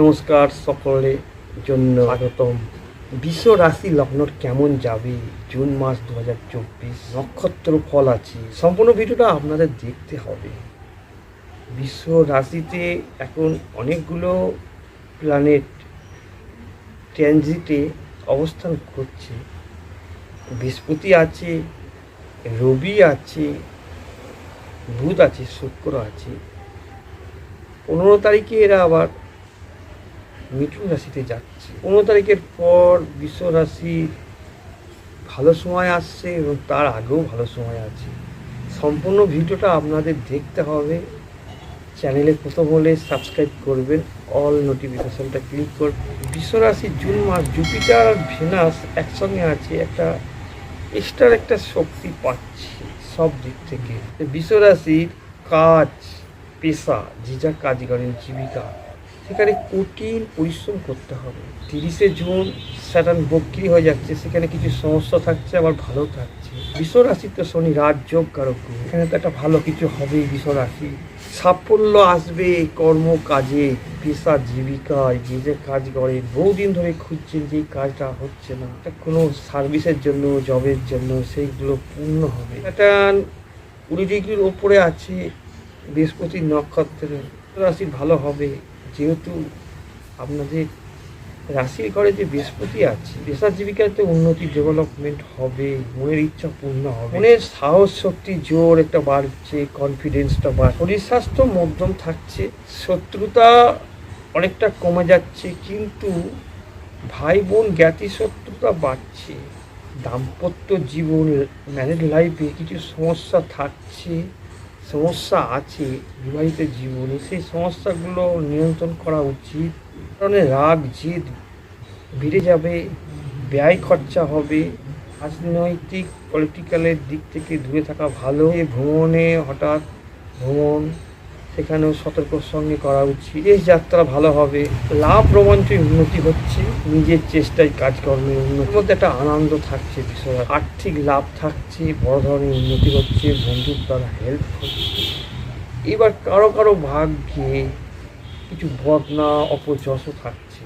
নমস্কার সকলের জন্য স্বাগতম। বিশ্ব রাশি লগ্নর কেমন যাবে? জুন মাস দু হাজার চব্বিশ নক্ষত্র ফল আছে। সম্পূর্ণ ভিডিওটা আপনাদের দেখতে হবে। বিশ্ব রাশিতে এখন অনেকগুলো প্ল্যানেট ট্রানজিটে অবস্থান করছে। বৃহস্পতি আছে, রবি আছে, বুধ আছে, শুক্র আছে। পনেরো তারিখে এরা আবার মিথুন রাশিতে যাচ্ছে। পনেরো তারিখের পর বিশ্ব রাশি ভালো সময় আসছে এবং তার আগেও ভালো সময় আছে। সম্পূর্ণ ভিডিওটা আপনাদের দেখতে হবে। চ্যানেলে প্রথম হলে সাবস্ক্রাইব করবেন, অল নোটিফিকেশনটা ক্লিক করবেন। বিশ্ব রাশি জুন মাস, জুপিটার আর ভেনাস একসঙ্গে আছে, একটা এক্সট্রার একটা শক্তি পাচ্ছে সব দিক থেকে। বিশ্ব রাশির কাজ, পেশা, যে যা কাজ করেন জীবিকা সেখানে কঠিন পরিশ্রম করতে হবে। তিরিশে জুন স্যাটার্ন বক্রি হয়ে যাচ্ছে, সেখানে কিছু সমস্যা থাকছে, আবার ভালো থাকছে। বিশ্ব রাশিতে শনি রাজযোগ কারক এখানে তো একটা ভালো কিছু হবেই বিশ্ব রাশি সাফল্য আসবে কর্ম কাজে পেশা জীবিকায়, যে যে কাজ করে, বহুদিন ধরে খুঁজছেন যে কাজটা হচ্ছে না। এটা কোনো সার্ভিসের জন্য, জবের জন্য, সেইগুলো পূর্ণ হবে। এটা কুড়ি ডিগ্রির ওপরে আছে বৃহস্পতির নক্ষত্রে, রাশি ভালো হবে। যেহেতু আপনাদের রাশির ঘরে যে বৃহস্পতি আছে পেশা জীবিকাতে উন্নতি ডেভেলপমেন্ট হবে, মনের ইচ্ছা পূর্ণ হবে। মনের সাহস, শক্তি, জোর একটা বাড়ছে কনফিডেন্সটা বাড়ছে। শরীর স্বাস্থ্য মধ্যম থাকছে, শত্রুতা অনেকটা কমে যাচ্ছে, কিন্তু ভাই বোন জ্ঞাতি শত্রুতা বাড়ছে, দাম্পত্য জীবন ম্যারিড লাইফে কিছু সমস্যা থাকছে। সমস্যা আছে, বিবাহিত জীবনে সেই সমস্যাগুলো নিয়ন্ত্রণ করা উচিত। কারণে রাগ, জিদ বেড়ে যাবে, ব্যয় খরচা হবে। রাজনৈতিক পলিটিক্যালের দিক থেকে দূরে থাকা ভালো। ভ্রমণে হঠাৎ ভ্রমণ সেখানেও সতর্কর সঙ্গে করা উচিত। দেশ যাত্রা ভালো হবে। লাভ রোমাঞ্চে উন্নতি হচ্ছে। নিজের চেষ্টায় কাজকর্মে উন্নতির মধ্যে একটা আনন্দ থাকছে বিষয়। আর্থিক লাভ থাকছে, বড় ধরনের উন্নতি হচ্ছে, বন্ধুর দ্বারা হেল্প হচ্ছে। এবার কারও কারও ভাগ্যে কিছু বদনা অপযশও থাকছে।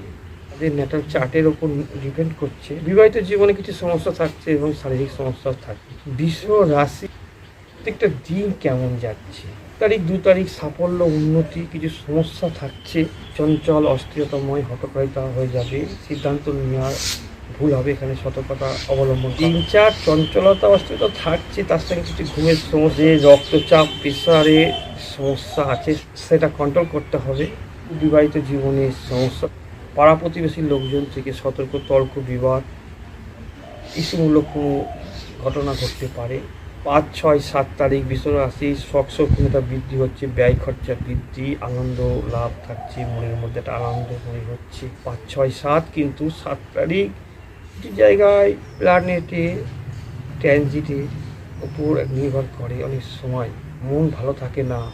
তাদের ন্যাটাল চার্টের ওপর ডিপেন্ড করছে। বিবাহিত জীবনে কিছু সমস্যা থাকছে এবং শারীরিক সমস্যা থাকছে। বিশ্ব রাশি প্রত্যেকটা দিন কেমন যাচ্ছে? তারিখ দু তারিখ সাফল্য উন্নতি কিছু সমস্যা থাকছে চঞ্চল অস্থিরতাময় হটকারিতা হয়ে যাবে সিদ্ধান্ত নেওয়ার ভুল হবে এখানে সতর্কতা অবলম্বন তিন চার চঞ্চলতা অস্থিরতা থাকছে তার সঙ্গে কিছু ঘুমের সমস্যা রক্তচাপ প্রেসারে সমস্যা আছে সেটা কন্ট্রোল করতে হবে। বিবাহিত জীবনের সমস্যা। পাড়া প্রতিবেশীর লোকজন থেকে সতর্ক তর্ক বিবাদ ইস্যুমূলক কোনো ঘটনা ঘটতে পারে। পাঁচ, ছয়, সাত তারিখ বিশ্ব রাশি শখ সক্ষমতা বৃদ্ধি হচ্ছে, ব্যয় খরচা বৃদ্ধি, আনন্দ লাভ থাকছে, মনের মধ্যে একটা আনন্দ মনে হচ্ছে। পাঁচ, ছয়, সাত কিন্তু সাত তারিখ কিছু জায়গায় প্ল্যানেটে ট্রানজিটের উপর নির্ভর করে অনেক সময়। মন ভালো থাকে না,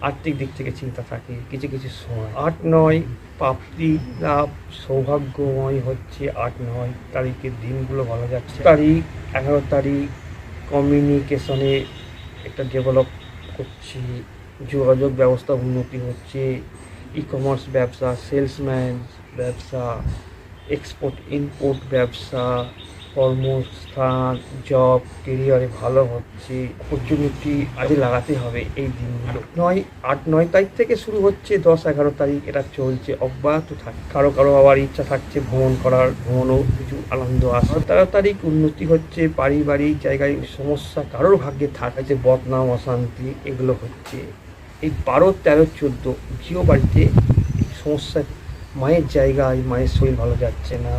আর্থিক দিক থেকে চিন্তা থাকে, কিছু কিছু সময়। আট, নয়, প্রাপ্তি লাভ সৌভাগ্যময় হচ্ছে, আট, নয় তারিখের দিনগুলো ভালো যাচ্ছে। তারিখ, এগারো তারিখ কমিউনিকেশনে একটা ডেভেলপ করছে, যোগাযোগ ব্যবস্থা উন্নতি হচ্ছে ই কমার্স ব্যবসা সেলসম্যান ব্যবসা এক্সপোর্ট ইম্পোর্ট ব্যবসা কর্মস্থান জব কেরিয়ারে ভালো হচ্ছে। অপরচুনিটি আজে লাগাতে হবে এই দিনগুলো। নয়, আট, নয় তারিখ থেকে শুরু হচ্ছে, দশ, এগারো তারিখ এটা চলছে। অব্যাহত থাকে, কারও কারও আবার ইচ্ছা থাকছে ভ্রমণ করার, ভ্রমণও কিছু আনন্দ আসে তেরো তারিখ উন্নতি হচ্ছে, পারিবারিক জায়গায় সমস্যা, কারোর ভাগ্যে থাকে যে বদনাম, অশান্তি, এগুলো হচ্ছে। এই বারো, তেরো, চোদ্দ গৃহ বাড়িতে সমস্যা, মায়ের জায়গায়, মায়ের শরীর ভালো যাচ্ছে না।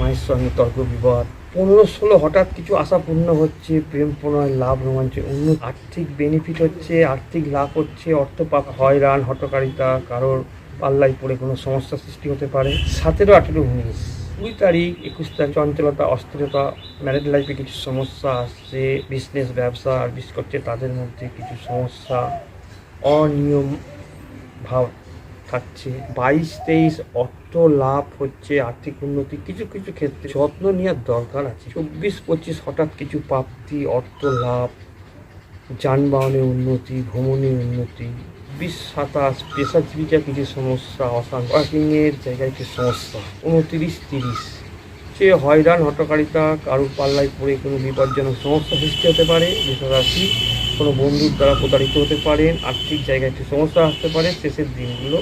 মায়ের সঙ্গে তর্ক বিবাদ পনেরো ষোলো হঠাৎ কিছু আশা পূর্ণ হচ্ছে, প্রেম প্রণয়, লাভ রোমাঞ্চ অন্য আর্থিক বেনিফিট হচ্ছে, আর্থিক লাভ হচ্ছে, অর্থপাপ, হয়রান হটকারিতা কারোর পাল্লায় পড়ে কোনো সমস্যা সৃষ্টি হতে পারে। সতেরো আঠেরো উনিশ, কুড়ি তারিখ, একুশ তারিখ, চঞ্চলতা, অস্থিরতা ম্যারিড লাইফে কিছু সমস্যা আসছে বিজনেস ব্যবসা, আর বিশেষ করছে তাদের মধ্যে কিছু সমস্যা, অনিয়ম, ভাব থাকছে। বাইশ, তেইশ, অর্থ লাভ হচ্ছে, আর্থিক উন্নতি, কিছু কিছু ক্ষেত্রে যত্ন নেওয়ার দরকার আছে। চব্বিশ, পঁচিশ, হঠাৎ কিছু প্রাপ্তি, অর্থ লাভ, যানবাহনের উন্নতি, ভ্রমণের উন্নতি ছাব্বিশ সাতাশ পেশাজীবিকা কিছু সমস্যা অশান্তি ওয়ার্কিংয়ের জায়গায় কিছু সমস্যা, উনতিরিশ, তিরিশ। সে হয়রান হটকারিতা কারুর পাল্লায় পড়ে কোনো বিপজ্জনক সমস্যা সৃষ্টি হতে পারে বৃষরাশি কোনো বন্ধুর দ্বারা প্রতারিত হতে পারেন, আর্থিক জায়গায় একটু সমস্যা আসতে পারে, শেষের দিনগুলো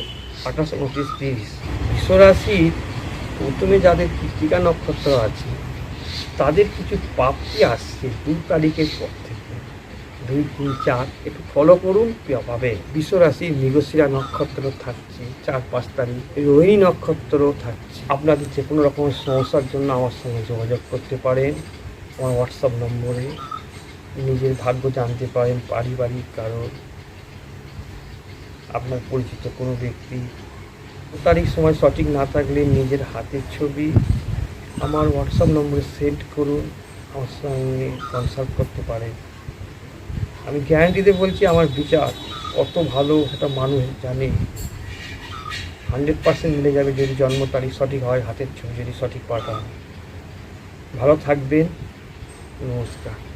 আঠাশ, উনত্রিশ, তিরিশ। বিশ্বরাশির প্রথমে যাদের কৃত্তিকা নক্ষত্র আছে, তাদের কিছু প্রাপ্তি আসছে দু তারিখের পর থেকে। দুই, তিন, চার, একটু ফলো করুন পাবে বিশ্বরাশি, মৃগশিরা নক্ষত্র থাকছে, চার, পাঁচ তারিখ, রোহিণী নক্ষত্র থাকছে। আপনাদের যে কোনো রকমের সমস্যার জন্য আমার সঙ্গে যোগাযোগ করতে পারেন, আমার হোয়াটসঅ্যাপ নম্বরে। নিজের ভাগ্য জানতে পারেন, পারিবারিক কারণ আপনার পরিচিত কোনো ব্যক্তি। তারিখ, সময় সঠিক না থাকলে নিজের হাতের ছবি আমার হোয়াটসঅ্যাপ নম্বরে সেন্ড করুন, আমার সঙ্গে কনসাল্ট করতে পারেন। আমি গ্যারান্টিতে বলছি, আমার বিচার কত ভালো একটা মানুষ জানে। হান্ড্রেড পার্সেন্ট মিলে যাবে যদি জন্ম তারিখ সঠিক হয়, হাতের ছবি যদি সঠিক পাঠান। ভালো থাকবেন, নমস্কার।